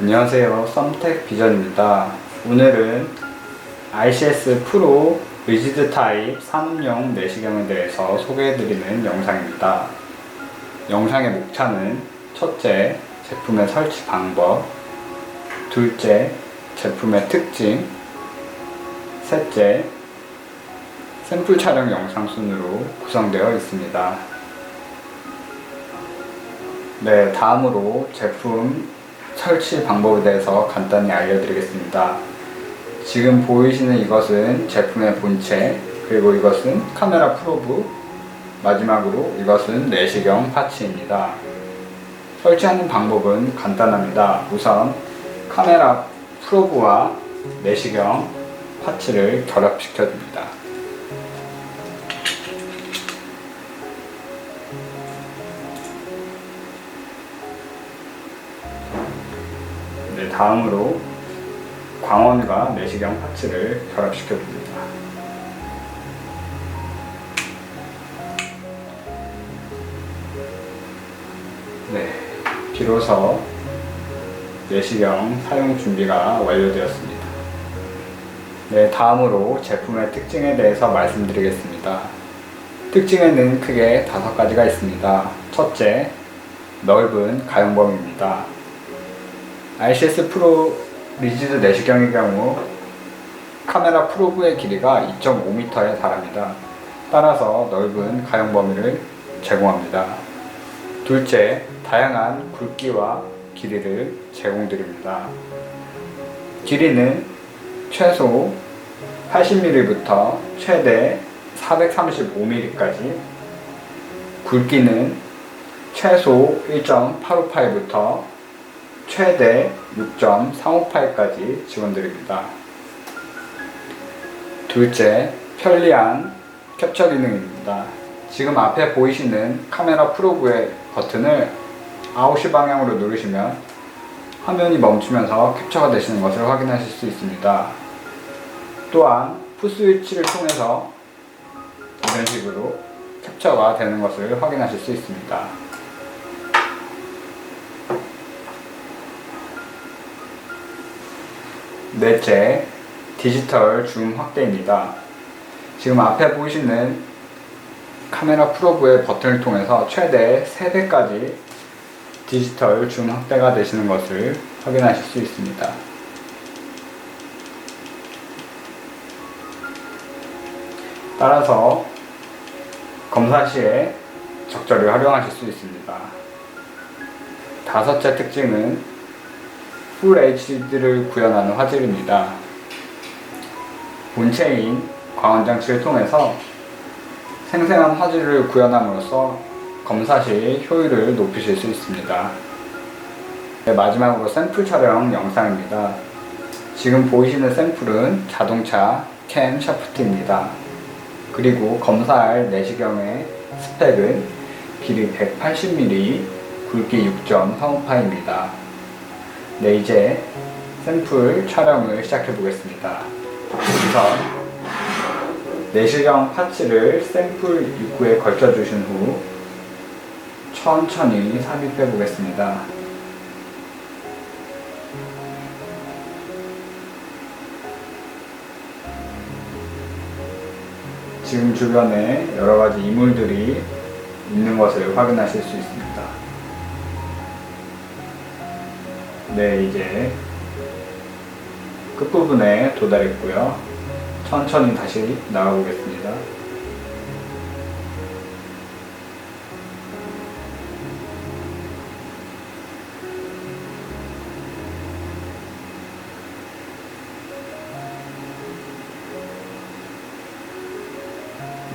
안녕하세요. 썸텍 비전입니다. 오늘은 ICS 프로 리지드 타입 산업용 내시경에 대해서 소개해드리는 영상입니다. 영상의 목차는 첫째, 제품의 설치 방법, 둘째, 제품의 특징, 셋째, 샘플 촬영 영상 순으로 구성되어 있습니다. 네, 다음으로 제품 설치 방법에 대해서 간단히 알려드리겠습니다. 지금 보이시는 이것은 제품의 본체, 그리고 이것은 카메라 프로브, 마지막으로 이것은 내시경 파츠입니다. 설치하는 방법은 간단합니다. 우선 카메라 프로브와 내시경 파츠를 결합시켜 줍니다. 다음으로 광원과 내시경 파츠를 결합시켜 줍니다. 네, 비로소 내시경 사용 준비가 완료되었습니다. 네, 다음으로 제품의 특징에 대해서 말씀드리겠습니다. 특징에는 크게 다섯 가지가 있습니다. 첫째, 넓은 가용범위입니다. ICS 프로 리지드 내시경의 경우 카메라 프로브의 길이가 2.5m에 달합니다. 따라서 넓은 가용 범위를 제공합니다. 둘째, 다양한 굵기와 길이를 제공드립니다. 길이는 최소 80mm부터 최대 435mm까지 굵기는 최소 1.858부터 최대 6.358까지 지원드립니다. 둘째, 편리한 캡처 기능입니다. 지금 앞에 보이시는 카메라 프로브의 버튼을 아웃시 방향으로 누르시면 화면이 멈추면서 캡처가 되시는 것을 확인하실 수 있습니다. 또한 푸스위치를 통해서 이런 식으로 캡처가 되는 것을 확인하실 수 있습니다. 넷째, 디지털 줌 확대입니다. 지금 앞에 보이시는 카메라 프로브의 버튼을 통해서 최대 3배까지 디지털 줌 확대가 되시는 것을 확인하실 수 있습니다. 따라서 검사 시에 적절히 활용하실 수 있습니다. 다섯째 특징은 풀 HD를 구현하는 화질입니다. 본체인 광원장치를 통해서 생생한 화질을 구현함으로써 검사 시 효율을 높이실 수 있습니다. 네, 마지막으로 샘플 촬영 영상입니다. 지금 보이시는 샘플은 자동차 캠 샤프트입니다. 그리고 검사할 내시경의 스펙은 길이 180mm, 굵기 6.35파입니다. 네, 이제 샘플 촬영을 시작해 보겠습니다. 우선 내시경 파츠를 샘플 입구에 걸쳐 주신 후 천천히 삽입해 보겠습니다. 지금 주변에 여러 가지 이물들이 있는 것을 확인하실 수 있습니다. 네, 이제 끝부분에 도달했고요. 천천히 다시 나가보겠습니다.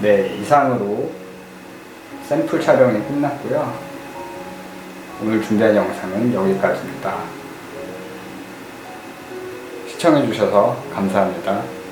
네, 이상으로 샘플 촬영이 끝났고요. 오늘 준비한 영상은 여기까지입니다. 시청해주셔서 감사합니다.